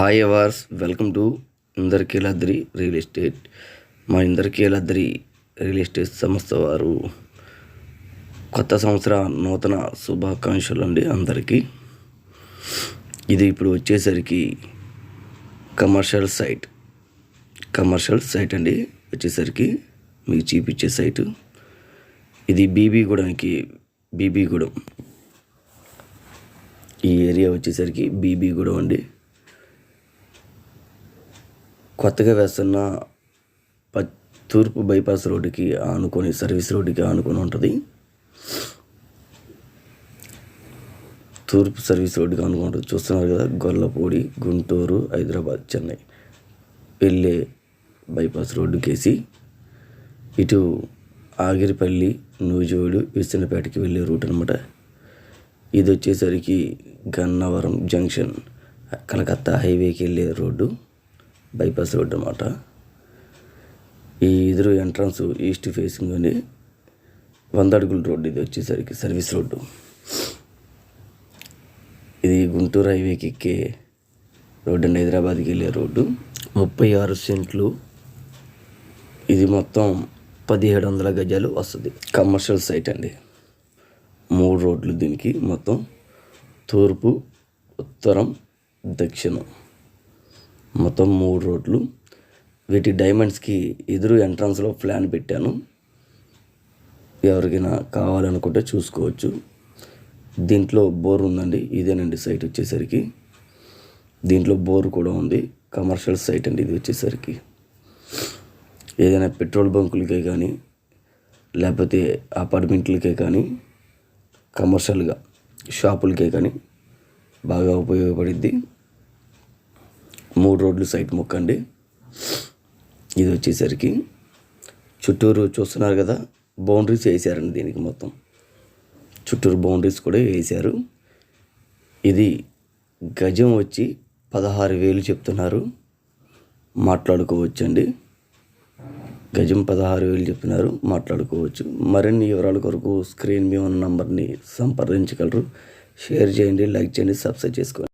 Hi ours welcome to Indrakiladri real estate మా Indrakeeladri real estate సంస్థ వారు కొత్త సంవత్సర నూతన శుభాకాంక్షలు అండి అందరికీ. ఇది ఇప్పుడు వచ్చేసరికి కమర్షియల్ సైట్ కమర్షియల్ సైట్ అండి. వచ్చేసరికి మీకు చూపించే సైటు ఇది బీబీగూడెంకి బీబీగూడెం. ఈ ఏరియా వచ్చేసరికి బీబీగూడెం అండి. కొత్తగా వేస్తున్న ప తూర్పు బైపాస్ రోడ్డుకి ఆనుకొని సర్వీస్ రోడ్డుకి ఆనుకొని ఉంటుంది. తూర్పు సర్వీస్ రోడ్డుకి ఆనుకొని ఉంటుంది. చూస్తున్నారు కదా గొల్లపూడి గుంటూరు హైదరాబాద్ చెన్నై వెళ్ళే బైపాస్ రోడ్డుకేసి ఇటు ఆగిరిపల్లి నూజోడు విసనపేటకి వెళ్ళే రూట్ అనమాట ఇది వచ్చేసరికి గన్నవరం జంక్షన్ కలకత్తా హైవేకి వెళ్ళే రోడ్డు. బైపాస్ రోడ్ అనమాట ఈ ఎదురు ఎంట్రన్స్ ఈస్ట్ ఫేసింగ్ అని వంద అడుగుల రోడ్డు ఇది వచ్చేసరికి సర్వీస్ రోడ్డు. ఇది గుంటూరు హైవేకి ఎక్కే రోడ్డు అండి. హైదరాబాద్కి వెళ్ళే రోడ్డు. ముప్పై ఆరు సెంట్లు. ఇది మొత్తం పదిహేడు వందల గజాలు వస్తుంది. కమర్షియల్ సైట్ అండి. మూడు రోడ్లు దీనికి మొత్తం తూర్పు ఉత్తరం దక్షిణం. మొత్తం మూడు రోడ్లు. వీటి డైమండ్స్కి ఎదురు ఎంట్రన్స్లో ప్లాన్ పెట్టాను. ఎవరికైనా కావాలనుకుంటే చూసుకోవచ్చు. దీంట్లో బోర్ ఉందండి. ఇదేనండి సైట్ వచ్చేసరికి. దీంట్లో బోర్ కూడా ఉంది. కమర్షియల్ సైట్ అండి ఇది వచ్చేసరికి. ఏదైనా పెట్రోల్ బంకులకే కానీ లేకపోతే అపార్ట్మెంట్లకే కానీ కమర్షియల్గా షాపులకే కానీ బాగా ఉపయోగపడిద్ది. మూడు రోడ్లు సైట్ మొక్కండి ఇది వచ్చేసరికి చుట్టూరు చూస్తున్నారు కదా బౌండరీస్ వేసారండి దీనికి మొత్తం. చుట్టూరు బౌండరీస్ కూడా వేశారు ఇది గజం వచ్చి పదహారు వేలు చెప్తున్నారు. మాట్లాడుకోవచ్చండి. గజం పదహారు వేలు చెప్తున్నారు. మాట్లాడుకోవచ్చు. మరిన్ని వివరాల కొరకు స్క్రీన్ మీద ఉన్న నంబర్ని సంప్రదించగలరు. షేర్ చేయండి లైక్ చేయండి సబ్స్క్రైబ్ చేసుకోండి.